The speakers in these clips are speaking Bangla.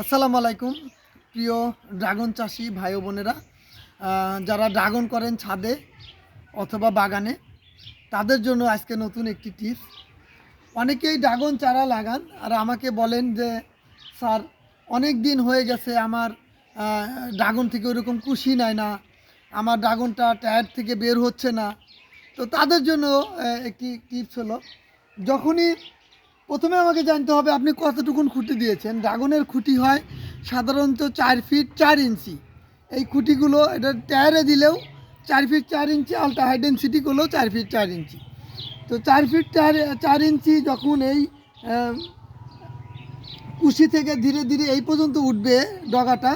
আসসালামু আলাইকুম, প্রিয় ড্রাগন চাষি ভাই বোনেরা। যারা ড্রাগন করেন ছাদে অথবা বাগানে, তাদের জন্য আজকে নতুন একটি টিপস অনেকেই ড্রাগন চারা লাগান আর আমাকে বলেন যে, স্যার, অনেক দিন হয়ে গেছে আমার ড্রাগন থেকে ওরকম কুশি নেয় না, আমার ড্রাগনটা টায়ার থেকে বের হচ্ছে না। তো তাদের জন্য একটি টিপস হলো, যখনই প্রথমে আমাকে জানতে হবে আপনি কতটুকুন খুঁটি দিয়েছেন? ড্রাগনের খুঁটি হয় সাধারণত চার ফিট চার ইঞ্চি। এই খুঁটিগুলো এটা টায়ারে দিলেও চার ফিট চার ইঞ্চি আলট্রা হাই ডেন্সিটি করলেও চার ফিট চার ইঞ্চি। তো চার ফিট চার চার ইঞ্চি যখন এই কুশি থেকে ধীরে ধীরে এই পর্যন্ত উঠবে ডগাটা,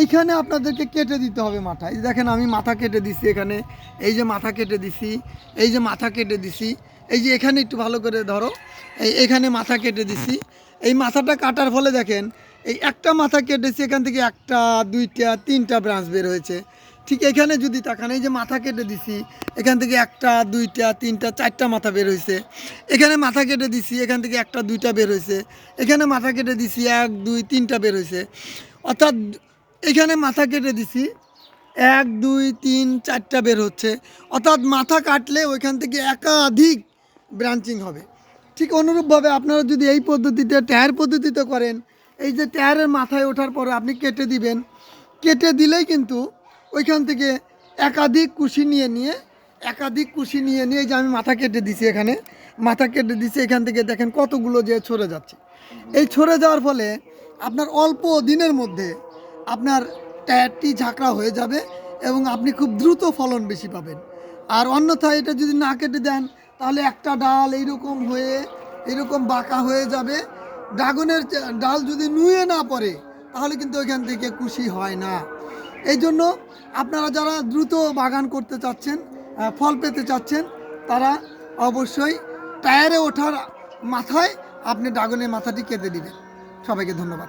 এইখানে আপনাদেরকে কেটে দিতে হবে মাথা। এই দেখেন আমি মাথা কেটে দিছি এখানে, এই যে মাথা কেটে দিছি, এই যে মাথা কেটে দিছি। এই যে এখানে একটু ভালো করে ধরো। এই এখানে মাথা কেটে দিছি। এই মাথাটা কাটার ফলে দেখেন, এই একটা মাথা কেটেছি, এখান থেকে একটা, দুইটা, তিনটা ব্রাঞ্চ বের হয়েছে। ঠিক এখানে যদি তাকান, এই যে মাথা কেটে দিছি, এখান থেকে একটা, দুইটা, তিনটা, চারটা মাথা বের হয়েছে। এখানে মাথা কেটে দিছি, এখান থেকে একটা, দুইটা বের হয়েছে। এখানে মাথা কেটে দিছি, এক, দুই, তিনটা বের হয়েছে। অর্থাৎ এখানে মাথা কেটে দিছি, এক, দুই, তিন, চারটা বের হচ্ছে। অর্থাৎ মাথা কাটলে ওইখান থেকে একাধিক ব্রাঞ্চিং হবে। ঠিক অনুরূপভাবে আপনারা যদি এই পদ্ধতিতে টায়ার পদ্ধতিতে করেন, এই যে টায়ারের মাথায় ওঠার পরে আপনি কেটে দিবেন। কেটে দিলেই কিন্তু ওইখান থেকে একাধিক কুশি নিয়ে নিয়ে, একাধিক কুশি নিয়ে নিয়ে যে আমি মাথা কেটে দিছি এখানে, মাথা কেটে দিছি এখান থেকে দেখেন কতগুলো যে ছড়ে যাচ্ছে। এই ছড়ে যাওয়ার ফলে আপনার অল্প দিনের মধ্যে আপনার টায়ারটি ঝাঁকড়া হয়ে যাবে এবং আপনি খুব দ্রুত ফলন বেশি পাবেন। আর অন্যথায় এটা যদি না কেটে দেন তাহলে একটা ডাল এইরকম হয়ে, এরকম বাঁকা হয়ে যাবে। ড্রাগনের ডাল যদি নুয়ে না পড়ে, তাহলে কিন্তু ওইখান থেকে খুশি হয় না। এই জন্য আপনারা যারা দ্রুত বাগান করতে চাচ্ছেন ফল পেতে চাচ্ছেন, তারা অবশ্যই টায়ারে ওঠার মাথায় আপনি ড্রাগনের মাথাটি কেটে দিবেন। সবাইকে ধন্যবাদ।